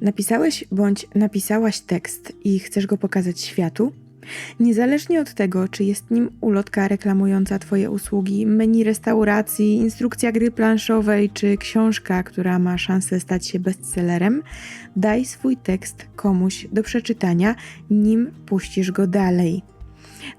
Napisałeś bądź napisałaś tekst i chcesz go pokazać światu? Niezależnie od tego, czy jest nim ulotka reklamująca Twoje usługi, menu restauracji, instrukcja gry planszowej, czy książka, która ma szansę stać się bestsellerem, daj swój tekst komuś do przeczytania, nim puścisz go dalej.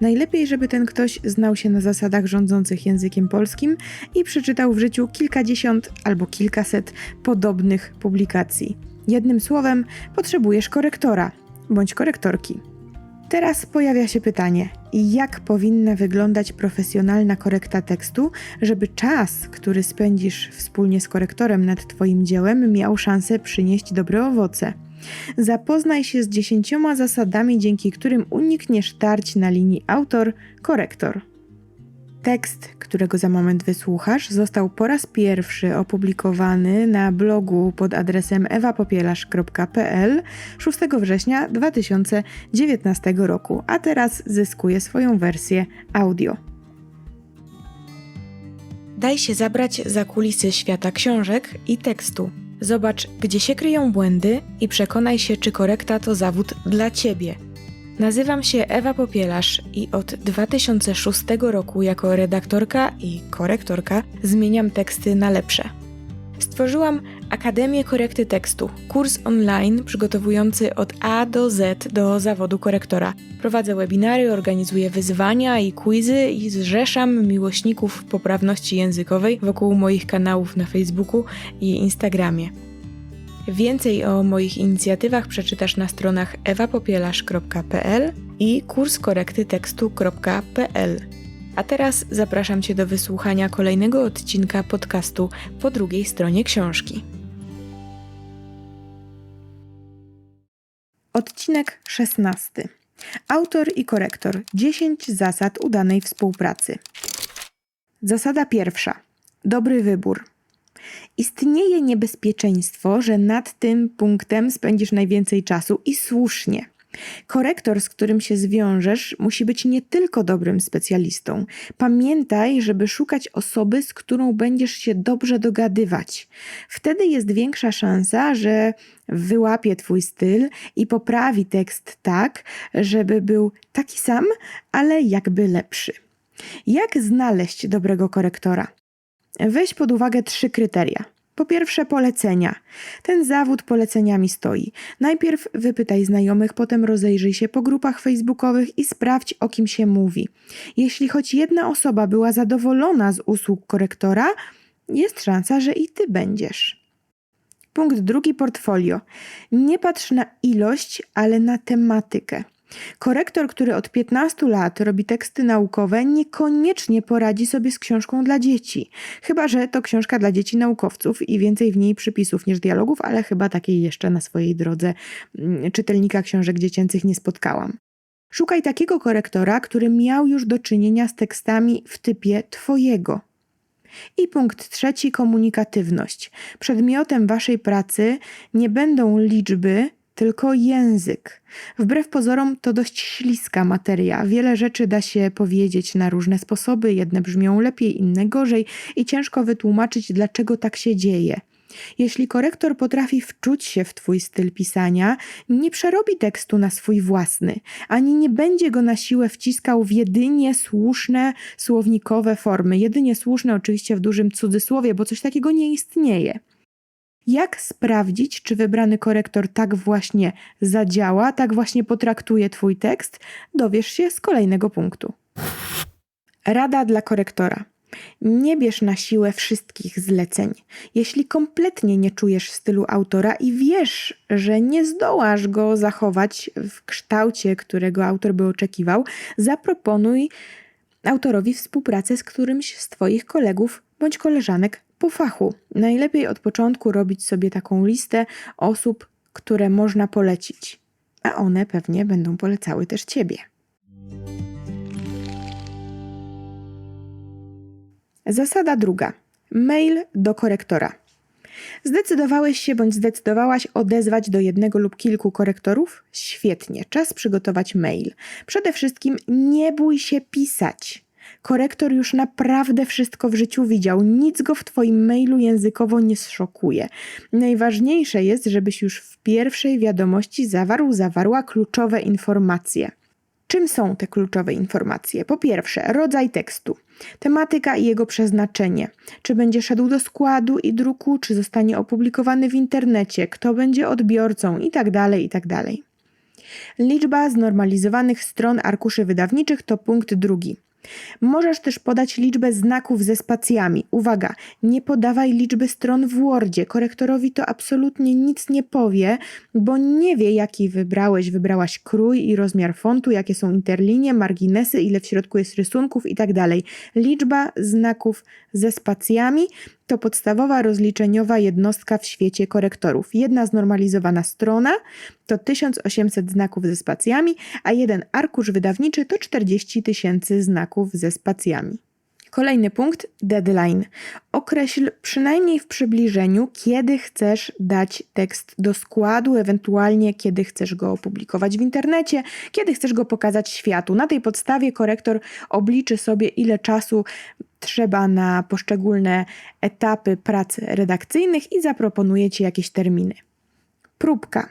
Najlepiej, żeby ten ktoś znał się na zasadach rządzących językiem polskim i przeczytał w życiu kilkadziesiąt albo kilkaset podobnych publikacji. Jednym słowem, potrzebujesz korektora bądź korektorki. Teraz pojawia się pytanie, jak powinna wyglądać profesjonalna korekta tekstu, żeby czas, który spędzisz wspólnie z korektorem nad Twoim dziełem, miał szansę przynieść dobre owoce. Zapoznaj się z dziesięcioma zasadami, dzięki którym unikniesz tarć na linii autor-korektor. Tekst, którego za moment wysłuchasz, został po raz pierwszy opublikowany na blogu pod adresem ewapopielarz.pl 6 września 2019 roku, a teraz zyskuje swoją wersję audio. Daj się zabrać za kulisy świata książek i tekstu. Zobacz, gdzie się kryją błędy i przekonaj się, czy korekta to zawód dla ciebie. Nazywam się Ewa Popielarz i od 2006 roku jako redaktorka i korektorka zmieniam teksty na lepsze. Stworzyłam Akademię Korekty Tekstu, kurs online przygotowujący od A do Z do zawodu korektora. Prowadzę webinary, organizuję wyzwania i quizy i zrzeszam miłośników poprawności językowej wokół moich kanałów na Facebooku i Instagramie. Więcej o moich inicjatywach przeczytasz na stronach ewapopielarz.pl i kurskorektytekstu.pl. A teraz zapraszam Cię do wysłuchania kolejnego odcinka podcastu po drugiej stronie książki. Odcinek 16. Autor i korektor 10 zasad udanej współpracy. Zasada pierwsza. Dobry wybór. Istnieje niebezpieczeństwo, że nad tym punktem spędzisz najwięcej czasu i słusznie. Korektor, z którym się zwiążesz, musi być nie tylko dobrym specjalistą. Pamiętaj, żeby szukać osoby, z którą będziesz się dobrze dogadywać. Wtedy jest większa szansa, że wyłapie Twój styl i poprawi tekst tak, żeby był taki sam, ale jakby lepszy. Jak znaleźć dobrego korektora? Weź pod uwagę trzy kryteria. Po pierwsze, polecenia. Ten zawód poleceniami stoi. Najpierw wypytaj znajomych, potem rozejrzyj się po grupach facebookowych i sprawdź, o kim się mówi. Jeśli choć jedna osoba była zadowolona z usług korektora, jest szansa, że i ty będziesz. Punkt drugi portfolio. Nie patrz na ilość, ale na tematykę. Korektor, który od 15 lat robi teksty naukowe, niekoniecznie poradzi sobie z książką dla dzieci. Chyba, że to książka dla dzieci naukowców i więcej w niej przypisów niż dialogów, ale chyba takiej jeszcze na swojej drodze mm, czytelnika książek dziecięcych nie spotkałam. Szukaj takiego korektora, który miał już do czynienia z tekstami w typie Twojego. I punkt trzeci komunikatywność. Przedmiotem Waszej pracy nie będą liczby, tylko język. Wbrew pozorom to dość śliska materia. Wiele rzeczy da się powiedzieć na różne sposoby, jedne brzmią lepiej, inne gorzej i ciężko wytłumaczyć, dlaczego tak się dzieje. Jeśli korektor potrafi wczuć się w Twój styl pisania, nie przerobi tekstu na swój własny, ani nie będzie go na siłę wciskał w jedynie słuszne słownikowe formy. Jedynie słuszne, oczywiście w dużym cudzysłowie, bo coś takiego nie istnieje. Jak sprawdzić, czy wybrany korektor tak właśnie zadziała, tak właśnie potraktuje Twój tekst? Dowiesz się z kolejnego punktu. Rada dla korektora. Nie bierz na siłę wszystkich zleceń. Jeśli kompletnie nie czujesz stylu autora i wiesz, że nie zdołasz go zachować w kształcie, którego autor by oczekiwał, zaproponuj autorowi współpracę z którymś z Twoich kolegów bądź koleżanek po fachu. Najlepiej od początku robić sobie taką listę osób, które można polecić, a one pewnie będą polecały też Ciebie. Zasada druga. Mail do korektora. Zdecydowałeś się bądź zdecydowałaś odezwać do jednego lub kilku korektorów? Świetnie, czas przygotować mail. Przede wszystkim nie bój się pisać. Korektor już naprawdę wszystko w życiu widział, nic go w Twoim mailu językowo nie zszokuje. Najważniejsze jest, żebyś już w pierwszej wiadomości zawarł, zawarła kluczowe informacje. Czym są te kluczowe informacje? Po pierwsze, rodzaj tekstu, tematyka i jego przeznaczenie. Czy będzie szedł do składu i druku, czy zostanie opublikowany w internecie, kto będzie odbiorcą itd. itd. Liczba znormalizowanych stron arkuszy wydawniczych to punkt drugi. Możesz też podać liczbę znaków ze spacjami. Uwaga, nie podawaj liczby stron w Wordzie. Korektorowi to absolutnie nic nie powie, bo nie wie, jaki wybrałeś. Wybrałaś krój i rozmiar fontu, jakie są interlinie, marginesy, ile w środku jest rysunków itd. Tak Liczba znaków ze spacjami to podstawowa rozliczeniowa jednostka w świecie korektorów. Jedna znormalizowana strona to 1800 znaków ze spacjami, a jeden arkusz wydawniczy to 40 tysięcy znaków ze spacjami. Kolejny punkt deadline. Określ przynajmniej w przybliżeniu, kiedy chcesz dać tekst do składu, ewentualnie kiedy chcesz go opublikować w internecie, kiedy chcesz go pokazać światu. Na tej podstawie korektor obliczy sobie, ile czasu trzeba na poszczególne etapy prac redakcyjnych i zaproponuje ci jakieś terminy. Próbka,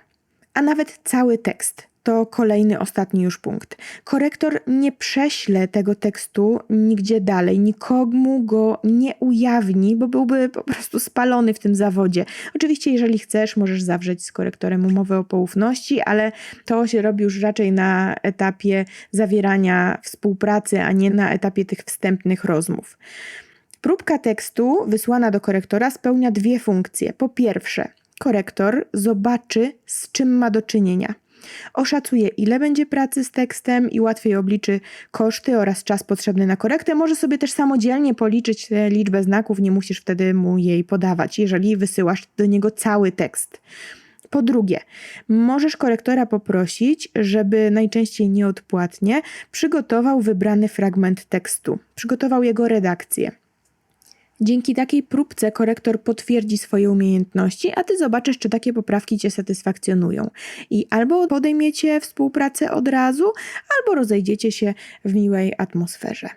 a nawet cały tekst to kolejny, ostatni już punkt. Korektor nie prześle tego tekstu nigdzie dalej, nikomu go nie ujawni, bo byłby po prostu spalony w tym zawodzie. Oczywiście, jeżeli chcesz, możesz zawrzeć z korektorem umowę o poufności, ale to się robi już raczej na etapie zawierania współpracy, a nie na etapie tych wstępnych rozmów. Próbka tekstu wysłana do korektora spełnia dwie funkcje. Po pierwsze, korektor zobaczy, z czym ma do czynienia. Oszacuje, ile będzie pracy z tekstem i łatwiej obliczy koszty oraz czas potrzebny na korektę. Może sobie też samodzielnie policzyć liczbę znaków, nie musisz wtedy mu jej podawać, jeżeli wysyłasz do niego cały tekst. Po drugie, możesz korektora poprosić, żeby najczęściej nieodpłatnie przygotował wybrany fragment tekstu, przygotował jego redakcję. Dzięki takiej próbce korektor potwierdzi swoje umiejętności, a ty zobaczysz, czy takie poprawki cię satysfakcjonują. I albo podejmiecie współpracę od razu, albo rozejdziecie się w miłej atmosferze.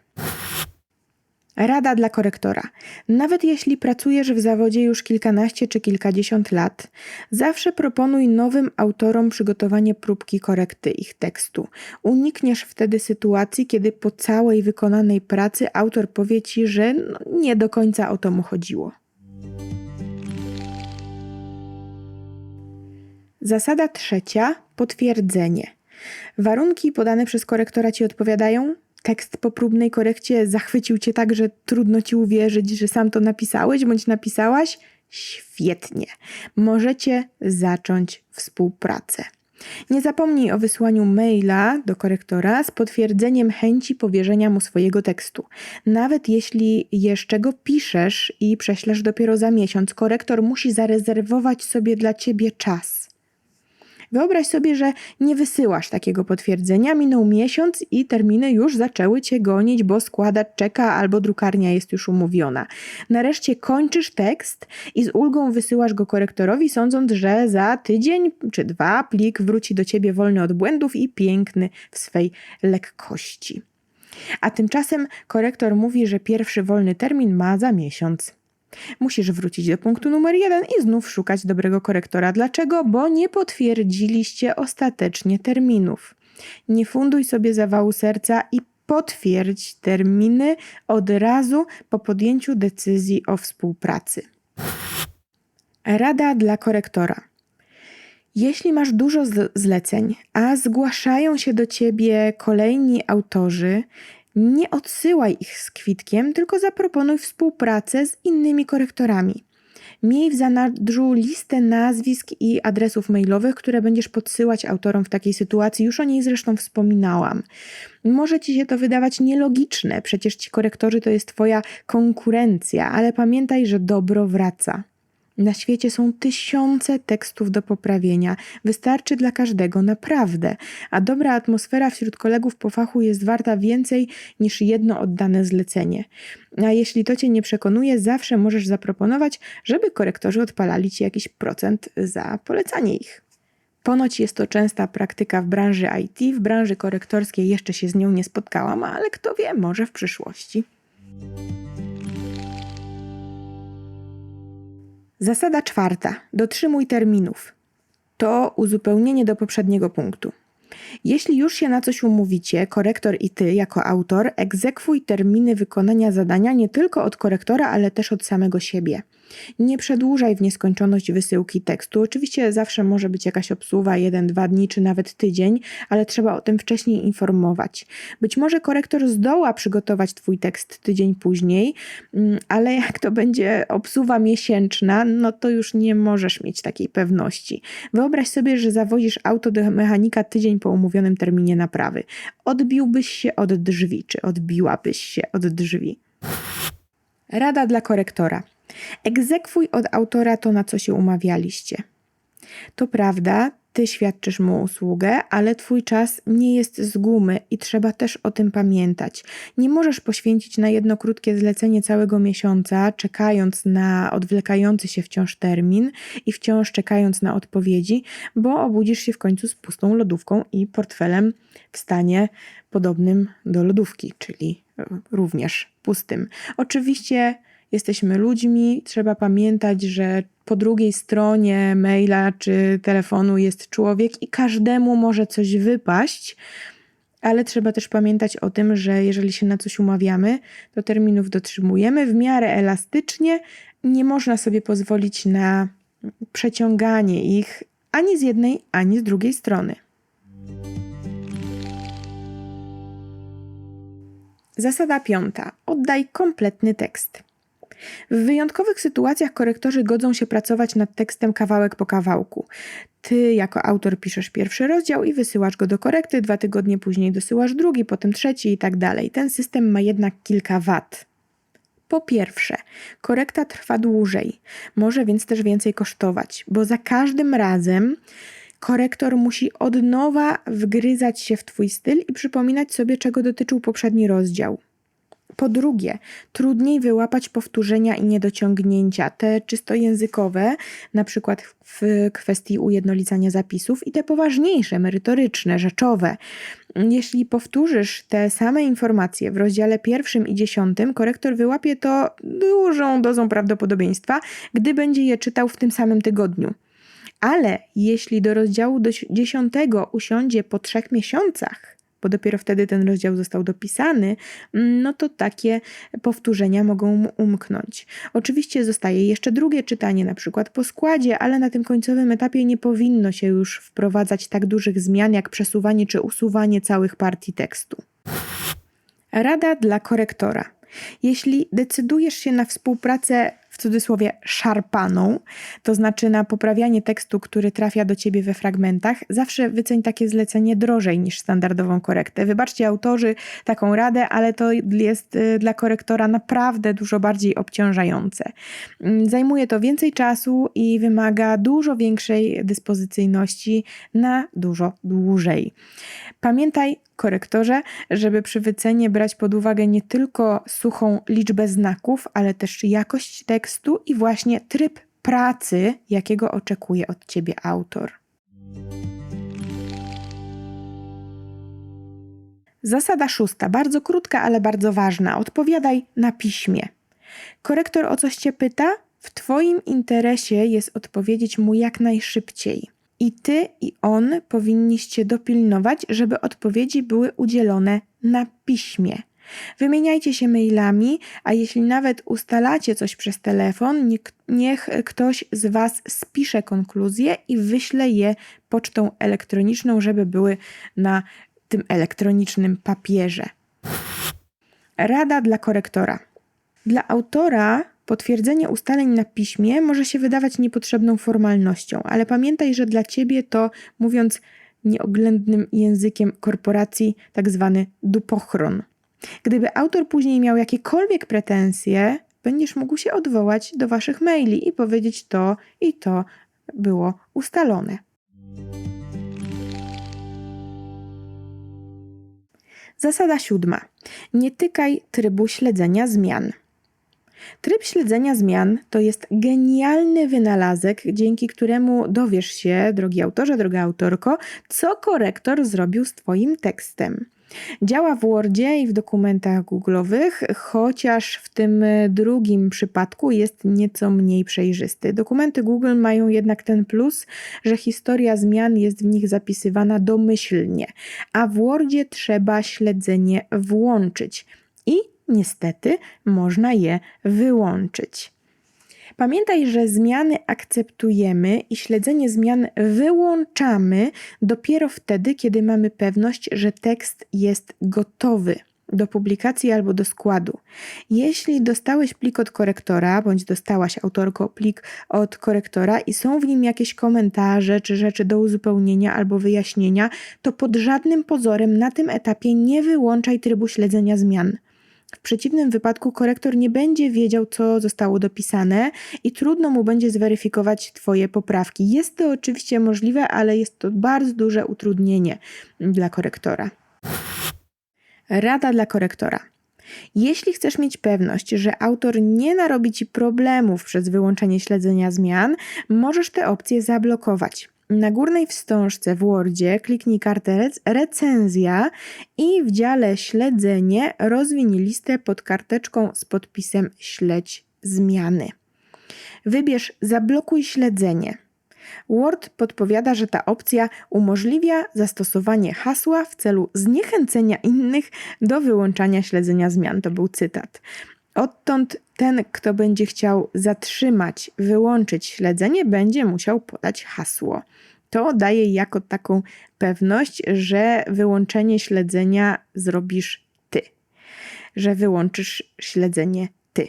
Rada dla korektora. Nawet jeśli pracujesz w zawodzie już kilkanaście czy kilkadziesiąt lat, zawsze proponuj nowym autorom przygotowanie próbki korekty ich tekstu. Unikniesz wtedy sytuacji, kiedy po całej wykonanej pracy autor powie ci, że no, nie do końca o to mu chodziło. Zasada trzecia potwierdzenie. Warunki podane przez korektora ci odpowiadają? Tekst po próbnej korekcie zachwycił cię tak, że trudno ci uwierzyć, że sam to napisałeś bądź napisałaś? Świetnie. Możecie zacząć współpracę. Nie zapomnij o wysłaniu maila do korektora z potwierdzeniem chęci powierzenia mu swojego tekstu. Nawet jeśli jeszcze go piszesz i prześlesz dopiero za miesiąc, korektor musi zarezerwować sobie dla ciebie czas. Wyobraź sobie, że nie wysyłasz takiego potwierdzenia, minął miesiąc i terminy już zaczęły cię gonić, bo składacz czeka albo drukarnia jest już umówiona. Nareszcie kończysz tekst i z ulgą wysyłasz go korektorowi, sądząc, że za tydzień czy dwa plik wróci do ciebie wolny od błędów i piękny w swej lekkości. A tymczasem korektor mówi, że pierwszy wolny termin ma za miesiąc. Musisz wrócić do punktu numer jeden i znów szukać dobrego korektora. Dlaczego? Bo nie potwierdziliście ostatecznie terminów. Nie funduj sobie zawału serca i potwierdź terminy od razu po podjęciu decyzji o współpracy. Rada dla korektora. Jeśli masz dużo zleceń, a zgłaszają się do ciebie kolejni autorzy, nie odsyłaj ich z kwitkiem, tylko zaproponuj współpracę z innymi korektorami. Miej w zanadrzu listę nazwisk i adresów mailowych, które będziesz podsyłać autorom w takiej sytuacji. Już o niej zresztą wspominałam. Może ci się to wydawać nielogiczne, przecież ci korektorzy to jest Twoja konkurencja, ale pamiętaj, że dobro wraca. Na świecie są tysiące tekstów do poprawienia. Wystarczy dla każdego, naprawdę. A dobra atmosfera wśród kolegów po fachu jest warta więcej niż jedno oddane zlecenie. A jeśli to cię nie przekonuje, zawsze możesz zaproponować, żeby korektorzy odpalali ci jakiś procent za polecanie ich. Ponoć jest to częsta praktyka w branży IT, w branży korektorskiej jeszcze się z nią nie spotkałam, ale kto wie, może w przyszłości. Zasada czwarta. Dotrzymuj terminów. To uzupełnienie do poprzedniego punktu. Jeśli już się na coś umówicie, korektor i ty jako autor, egzekwuj terminy wykonania zadania nie tylko od korektora, ale też od samego siebie. Nie przedłużaj w nieskończoność wysyłki tekstu. Oczywiście zawsze może być jakaś obsuwa, jeden, dwa dni czy nawet tydzień, ale trzeba o tym wcześniej informować. Być może korektor zdoła przygotować Twój tekst tydzień później, mm, ale jak to będzie obsuwa miesięczna, no to już nie możesz mieć takiej pewności. Wyobraź sobie, że zawozisz auto do mechanika tydzień po umówionym terminie naprawy. Odbiłbyś się od drzwi, czy odbiłabyś się od drzwi. Rada dla korektora. Egzekwuj od autora to, na co się umawialiście. To prawda, ty świadczysz mu usługę, ale twój czas nie jest z gumy i trzeba też o tym pamiętać. Nie możesz poświęcić na jedno krótkie zlecenie całego miesiąca, czekając na odwlekający się wciąż termin i wciąż czekając na odpowiedzi, bo obudzisz się w końcu z pustą lodówką i portfelem w stanie podobnym do lodówki, czyli również pustym. Oczywiście jesteśmy ludźmi, trzeba pamiętać, że po drugiej stronie maila czy telefonu jest człowiek i każdemu może coś wypaść, ale trzeba też pamiętać o tym, że jeżeli się na coś umawiamy, to terminów dotrzymujemy w miarę elastycznie. Nie można sobie pozwolić na przeciąganie ich ani z jednej, ani z drugiej strony. Zasada piąta. Oddaj kompletny tekst. W wyjątkowych sytuacjach korektorzy godzą się pracować nad tekstem kawałek po kawałku. Ty jako autor piszesz pierwszy rozdział i wysyłasz go do korekty, dwa tygodnie później dosyłasz drugi, potem trzeci i tak dalej. Ten system ma jednak kilka wad. Po pierwsze, korekta trwa dłużej, może więc też więcej kosztować, bo za każdym razem korektor musi od nowa wgryzać się w Twój styl i przypominać sobie, czego dotyczył poprzedni rozdział. Po drugie, trudniej wyłapać powtórzenia i niedociągnięcia, te czysto językowe, na przykład w kwestii ujednolicania zapisów, i te poważniejsze, merytoryczne, rzeczowe. Jeśli powtórzysz te same informacje w rozdziale pierwszym i dziesiątym, korektor wyłapie to dużą dozą prawdopodobieństwa, gdy będzie je czytał w tym samym tygodniu. Ale jeśli do rozdziału dziesiątego usiądzie po trzech miesiącach, bo dopiero wtedy ten rozdział został dopisany, no to takie powtórzenia mogą mu umknąć. Oczywiście zostaje jeszcze drugie czytanie, na przykład po składzie, ale na tym końcowym etapie nie powinno się już wprowadzać tak dużych zmian jak przesuwanie czy usuwanie całych partii tekstu. Rada dla korektora. Jeśli decydujesz się na współpracę cudzysłowie szarpaną, to znaczy na poprawianie tekstu, który trafia do ciebie we fragmentach, zawsze wyceń takie zlecenie drożej niż standardową korektę. Wybaczcie autorzy taką radę, ale to jest y, dla korektora naprawdę dużo bardziej obciążające. Mm, zajmuje to więcej czasu i wymaga dużo większej dyspozycyjności na dużo dłużej. Pamiętaj, korektorze, żeby przy wycenie brać pod uwagę nie tylko suchą liczbę znaków, ale też jakość tekstu i właśnie tryb pracy, jakiego oczekuje od ciebie autor. Zasada szósta, bardzo krótka, ale bardzo ważna. Odpowiadaj na piśmie. Korektor o coś cię pyta? W Twoim interesie jest odpowiedzieć mu jak najszybciej. I ty i on powinniście dopilnować, żeby odpowiedzi były udzielone na piśmie. Wymieniajcie się mailami, a jeśli nawet ustalacie coś przez telefon, niech, ktoś z Was spisze konkluzje i wyśle je pocztą elektroniczną, żeby były na tym elektronicznym papierze. Rada dla korektora. Dla autora Potwierdzenie ustaleń na piśmie może się wydawać niepotrzebną formalnością, ale pamiętaj, że dla ciebie to, mówiąc nieoględnym językiem korporacji, tak zwany dupochron. Gdyby autor później miał jakiekolwiek pretensje, będziesz mógł się odwołać do waszych maili i powiedzieć to i to było ustalone. Zasada siódma. Nie tykaj trybu śledzenia zmian. Tryb śledzenia zmian to jest genialny wynalazek, dzięki któremu dowiesz się, drogi autorze, droga autorko, co korektor zrobił z Twoim tekstem. Działa w Wordzie i w dokumentach Google'owych, chociaż w tym drugim przypadku jest nieco mniej przejrzysty. Dokumenty Google mają jednak ten plus, że historia zmian jest w nich zapisywana domyślnie, a w Wordzie trzeba śledzenie włączyć. I niestety można je wyłączyć. Pamiętaj, że zmiany akceptujemy i śledzenie zmian wyłączamy dopiero wtedy, kiedy mamy pewność, że tekst jest gotowy do publikacji albo do składu. Jeśli dostałeś plik od korektora, bądź dostałaś autorko plik od korektora i są w nim jakieś komentarze czy rzeczy do uzupełnienia albo wyjaśnienia, to pod żadnym pozorem na tym etapie nie wyłączaj trybu śledzenia zmian. W przeciwnym wypadku korektor nie będzie wiedział, co zostało dopisane i trudno mu będzie zweryfikować Twoje poprawki. Jest to oczywiście możliwe, ale jest to bardzo duże utrudnienie dla korektora. Rada dla korektora. Jeśli chcesz mieć pewność, że autor nie narobi ci problemów przez wyłączenie śledzenia zmian, możesz te opcje zablokować. Na górnej wstążce w Wordzie kliknij kartę recenzja i w dziale śledzenie rozwiń listę pod karteczką z podpisem śledź zmiany. Wybierz zablokuj śledzenie. Word podpowiada, że ta opcja umożliwia zastosowanie hasła w celu zniechęcenia innych do wyłączania śledzenia zmian. To był cytat. Odtąd ten, kto będzie chciał zatrzymać, wyłączyć śledzenie, będzie musiał podać hasło. To daje jako taką pewność, że wyłączenie śledzenia zrobisz ty, że wyłączysz śledzenie ty.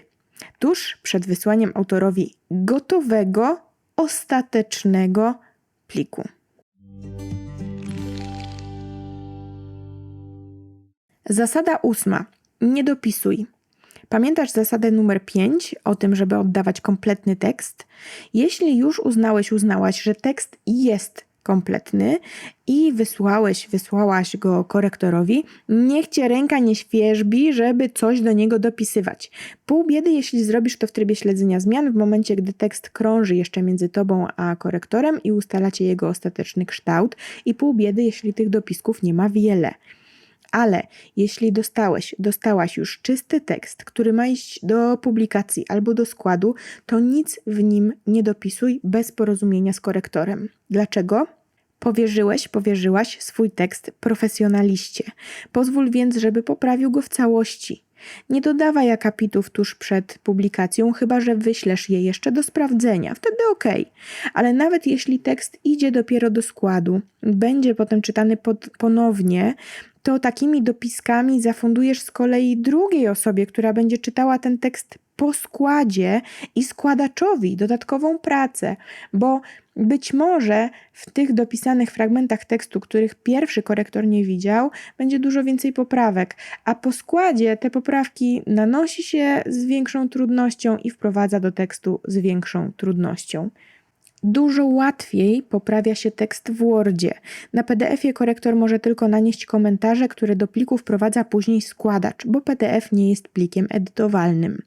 Tuż przed wysłaniem autorowi gotowego, ostatecznego pliku. Zasada ósma. Nie dopisuj. Pamiętasz zasadę numer 5 o tym, żeby oddawać kompletny tekst? Jeśli już uznałeś, uznałaś, że tekst jest kompletny i wysłałeś, wysłałaś go korektorowi, niech cię ręka nie świeżbi, żeby coś do niego dopisywać. Pół biedy, jeśli zrobisz to w trybie śledzenia zmian, w momencie, gdy tekst krąży jeszcze między tobą a korektorem i ustalacie jego ostateczny kształt, i pół biedy, jeśli tych dopisków nie ma wiele. Ale jeśli dostałeś, dostałaś już czysty tekst, który ma iść do publikacji albo do składu, to nic w nim nie dopisuj bez porozumienia z korektorem. Dlaczego? Powierzyłeś, powierzyłaś swój tekst profesjonaliście. Pozwól więc, żeby poprawił go w całości. Nie dodawaj akapitów tuż przed publikacją, chyba że wyślesz je jeszcze do sprawdzenia. Wtedy ok. Ale nawet jeśli tekst idzie dopiero do składu, będzie potem czytany pod, ponownie, to takimi dopiskami zafundujesz z kolei drugiej osobie, która będzie czytała ten tekst po składzie i składaczowi dodatkową pracę, bo być może w tych dopisanych fragmentach tekstu, których pierwszy korektor nie widział, będzie dużo więcej poprawek, a po składzie te poprawki nanosi się z większą trudnością i wprowadza do tekstu z większą trudnością. Dużo łatwiej poprawia się tekst w Wordzie. Na PDF-ie korektor może tylko nanieść komentarze, które do pliku wprowadza później składacz, bo PDF nie jest plikiem edytowalnym.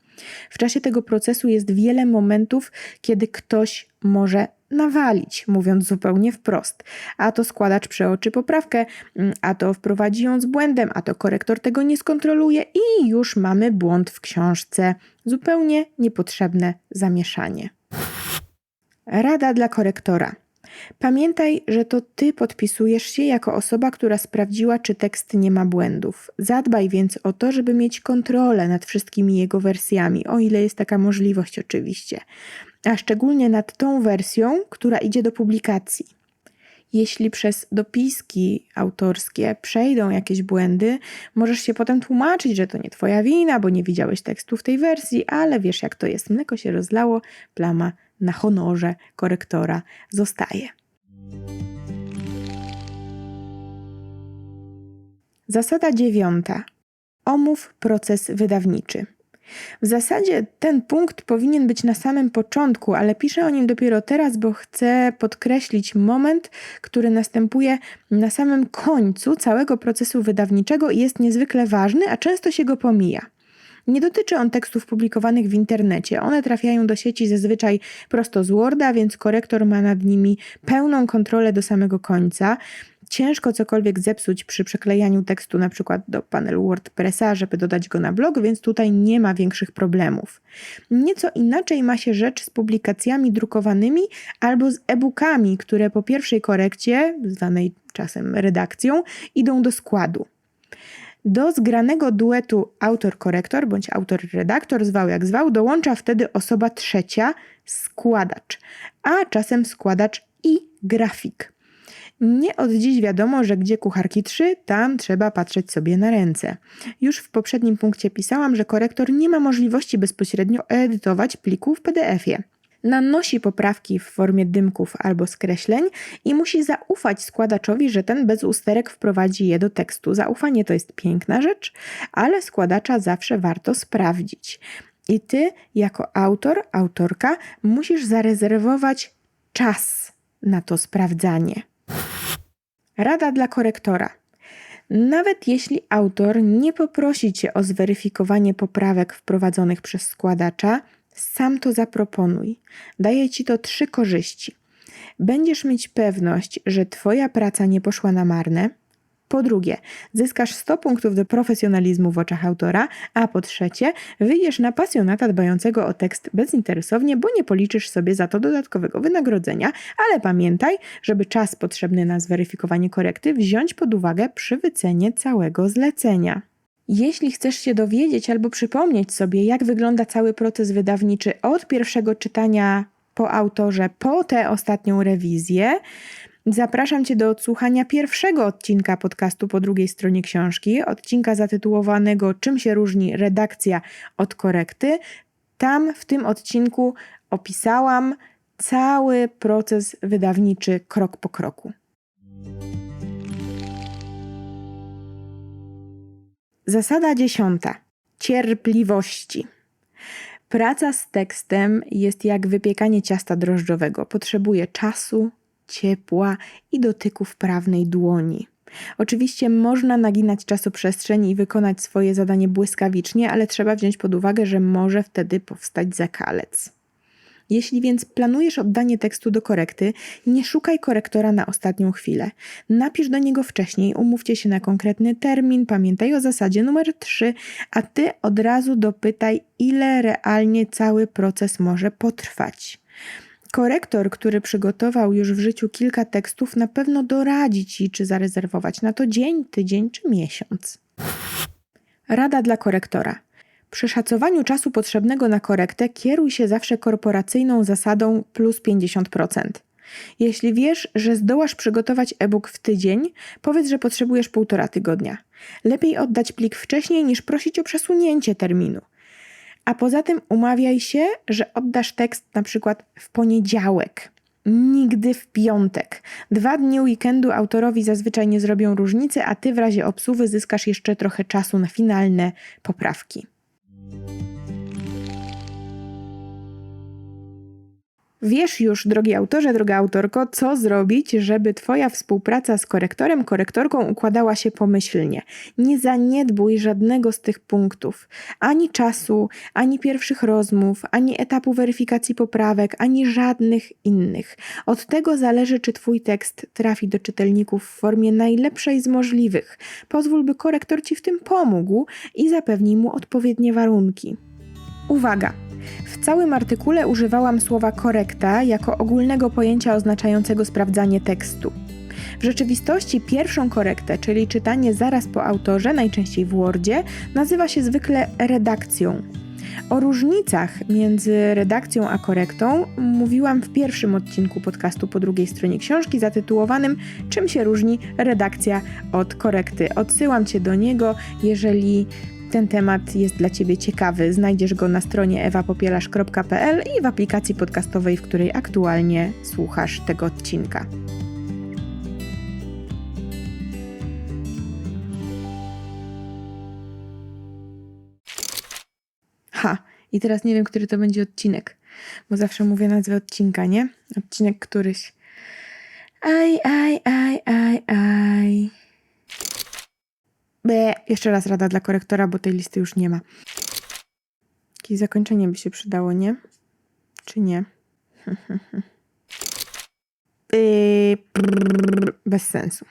W czasie tego procesu jest wiele momentów, kiedy ktoś może nawalić, mówiąc zupełnie wprost. A to składacz przeoczy poprawkę, mm, a to wprowadzi ją z błędem, a to korektor tego nie skontroluje i już mamy błąd w książce. Zupełnie niepotrzebne zamieszanie. Rada dla korektora. Pamiętaj, że to ty podpisujesz się jako osoba, która sprawdziła, czy tekst nie ma błędów. Zadbaj więc o to, żeby mieć kontrolę nad wszystkimi jego wersjami, o ile jest taka możliwość, oczywiście, a szczególnie nad tą wersją, która idzie do publikacji. Jeśli przez dopiski autorskie przejdą jakieś błędy, możesz się potem tłumaczyć, że to nie twoja wina, bo nie widziałeś tekstu w tej wersji, ale wiesz jak to jest. Mleko się rozlało, plama na honorze korektora zostaje. Zasada dziewiąta. Omów proces wydawniczy. W zasadzie ten punkt powinien być na samym początku, ale piszę o nim dopiero teraz, bo chcę podkreślić moment, który następuje na samym końcu całego procesu wydawniczego i jest niezwykle ważny, a często się go pomija. Nie dotyczy on tekstów publikowanych w internecie. One trafiają do sieci zazwyczaj prosto z Worda, więc korektor ma nad nimi pełną kontrolę do samego końca. Ciężko cokolwiek zepsuć przy przeklejaniu tekstu na przykład do panelu WordPressa, żeby dodać go na blog, więc tutaj nie ma większych problemów. Nieco inaczej ma się rzecz z publikacjami drukowanymi albo z e-bookami, które po pierwszej korekcie, zwanej czasem redakcją, idą do składu. Do zgranego duetu autor-korektor bądź autor-redaktor, zwał jak zwał, dołącza wtedy osoba trzecia, składacz, a czasem składacz i grafik. Nie od dziś wiadomo, że gdzie kucharki trzy, tam trzeba patrzeć sobie na ręce. Już w poprzednim punkcie pisałam, że korektor nie ma możliwości bezpośrednio edytować pliku w PDF-ie. Nanosi poprawki w formie dymków albo skreśleń i musi zaufać składaczowi, że ten bez usterek wprowadzi je do tekstu. Zaufanie to jest piękna rzecz, ale składacza zawsze warto sprawdzić. I ty, jako autor, autorka, musisz zarezerwować czas na to sprawdzanie. Rada dla korektora. Nawet jeśli autor nie poprosi cię o zweryfikowanie poprawek wprowadzonych przez składacza, sam to zaproponuj. Daje ci to trzy korzyści. Będziesz mieć pewność, że twoja praca nie poszła na marne. Po drugie, zyskasz 100 punktów do profesjonalizmu w oczach autora, a po trzecie, wyjdziesz na pasjonata dbającego o tekst bezinteresownie, bo nie policzysz sobie za to dodatkowego wynagrodzenia, ale pamiętaj, żeby czas potrzebny na zweryfikowanie korekty wziąć pod uwagę przy wycenie całego zlecenia. Jeśli chcesz się dowiedzieć albo przypomnieć sobie, jak wygląda cały proces wydawniczy od pierwszego czytania po autorze, po tę ostatnią rewizję, Zapraszam Cię do odsłuchania pierwszego odcinka podcastu po drugiej stronie książki, odcinka zatytułowanego Czym się różni redakcja od korekty. Tam w tym odcinku opisałam cały proces wydawniczy krok po kroku. Zasada dziesiąta. Cierpliwości. Praca z tekstem jest jak wypiekanie ciasta drożdżowego. Potrzebuje czasu, ciepła i dotyku wprawnej dłoni. Oczywiście można naginać czasoprzestrzeń i wykonać swoje zadanie błyskawicznie, ale trzeba wziąć pod uwagę, że może wtedy powstać zakalec. Jeśli więc planujesz oddanie tekstu do korekty, nie szukaj korektora na ostatnią chwilę. Napisz do niego wcześniej, umówcie się na konkretny termin, pamiętaj o zasadzie numer 3, a ty od razu dopytaj, ile realnie cały proces może potrwać. Korektor, który przygotował już w życiu kilka tekstów, na pewno doradzi ci, czy zarezerwować na to dzień, tydzień czy miesiąc. Rada dla korektora. Przy szacowaniu czasu potrzebnego na korektę kieruj się zawsze korporacyjną zasadą plus 50%. Jeśli wiesz, że zdołasz przygotować e-book w tydzień, powiedz, że potrzebujesz półtora tygodnia. Lepiej oddać plik wcześniej niż prosić o przesunięcie terminu. A poza tym umawiaj się, że oddasz tekst na przykład w poniedziałek. Nigdy w piątek. Dwa dni weekendu autorowi zazwyczaj nie zrobią różnicy, a ty w razie obsuwy zyskasz jeszcze trochę czasu na finalne poprawki. Wiesz już, drogi autorze, droga autorko, co zrobić, żeby Twoja współpraca z korektorem, korektorką układała się pomyślnie. Nie zaniedbuj żadnego z tych punktów. Ani czasu, ani pierwszych rozmów, ani etapu weryfikacji poprawek, ani żadnych innych. Od tego zależy, czy Twój tekst trafi do czytelników w formie najlepszej z możliwych. Pozwól, by korektor Ci w tym pomógł i zapewnij mu odpowiednie warunki. Uwaga! W całym artykule używałam słowa korekta jako ogólnego pojęcia oznaczającego sprawdzanie tekstu. W rzeczywistości pierwszą korektę, czyli czytanie zaraz po autorze, najczęściej w Wordzie, nazywa się zwykle redakcją. O różnicach między redakcją a korektą mówiłam w pierwszym odcinku podcastu po drugiej stronie książki zatytułowanym Czym się różni redakcja od korekty. Odsyłam cię do niego, jeżeli ten temat jest dla Ciebie ciekawy. Znajdziesz go na stronie ewapopielasz.pl i w aplikacji podcastowej, w której aktualnie słuchasz tego odcinka. Ha, i teraz nie wiem, który to będzie odcinek, bo zawsze mówię nazwę odcinka, nie? Odcinek któryś. Aj, aj, aj, aj, aj. Be, jeszcze raz rada dla korektora, bo tej listy już nie ma. Jakieś zakończenie by się przydało, nie? Czy nie? Yy, bez sensu.